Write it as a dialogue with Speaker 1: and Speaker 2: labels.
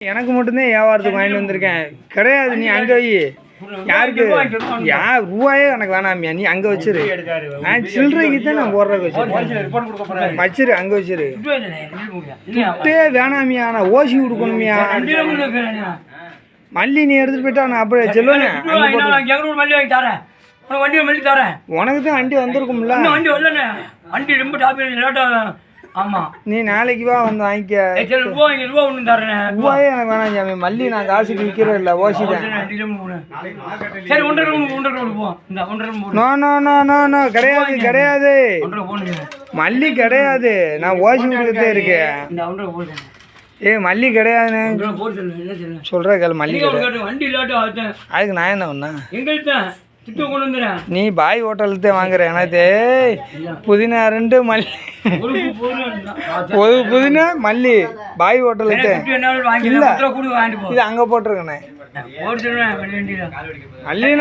Speaker 1: எனக்கு மட்டும்தான் வியாபாரத்துக்கு வாங்கிட்டு வந்திருக்கேன். கிடையாது நீ அங்கே வை. யாருக்கு? யார்? ரூபாயே எனக்கு வேணாமியா நீ அங்கே வச்சிரு. நான் சில்லறைக்கு தான் நான் போடுறதுக்கு வச்சிருக்கேன். வச்சிரு அங்கே வச்சிரு. டே வேணாமியா நான் ஓசி கொடுக்கணுமியா. மல்லி நீ எடுத்துட்டு போயிட்டா நான் அப்படியே செல்லுவேன்.
Speaker 2: உனக்கு
Speaker 1: தான் வண்டி வந்திருக்கும்ல.
Speaker 2: வண்டி வரலண்ணே. வண்டி ரொம்ப டாப் லேட்டா ஆமா.
Speaker 1: நீ நாளைக்கு வா வந்து வாங்கிக்க.
Speaker 2: ஒன்று
Speaker 1: ரூபாயே எனக்கு வேணாம் சாமி. மல்லி நான் காசுக்கு விற்கிறேன் இல்லை ஓசி தான்
Speaker 2: சரி ஒன்றரை ரூம் ஒன்றரை ரூம் போ இந்த ஒன்றரை ரூம் போடு.
Speaker 1: No no no no no கிடையாது கிடையாது. மல்லி கிடையாது. நான் ஓசி கொடுக்கத்தே இருக்கேன்.
Speaker 2: இந்த ஒன்றரை போடு
Speaker 1: ஏ மல்லி கிடையாதுண்ணே. சொல்கிற கேள் மல்லி அதுக்கு நான் என்ன பண்ணேன்?
Speaker 2: எங்கள்கிட்ட
Speaker 1: நீ பாய் ஹோட்டலுக்கு வாங்குற எனக்கு. புதினா ரெண்டு மல்லி.
Speaker 2: ஒரு
Speaker 1: புதினா மல்லி. பாய் ஹோட்டலுக்கு இல்ல. இது அங்கே போட்டிருக்கண்ணே மல்லினா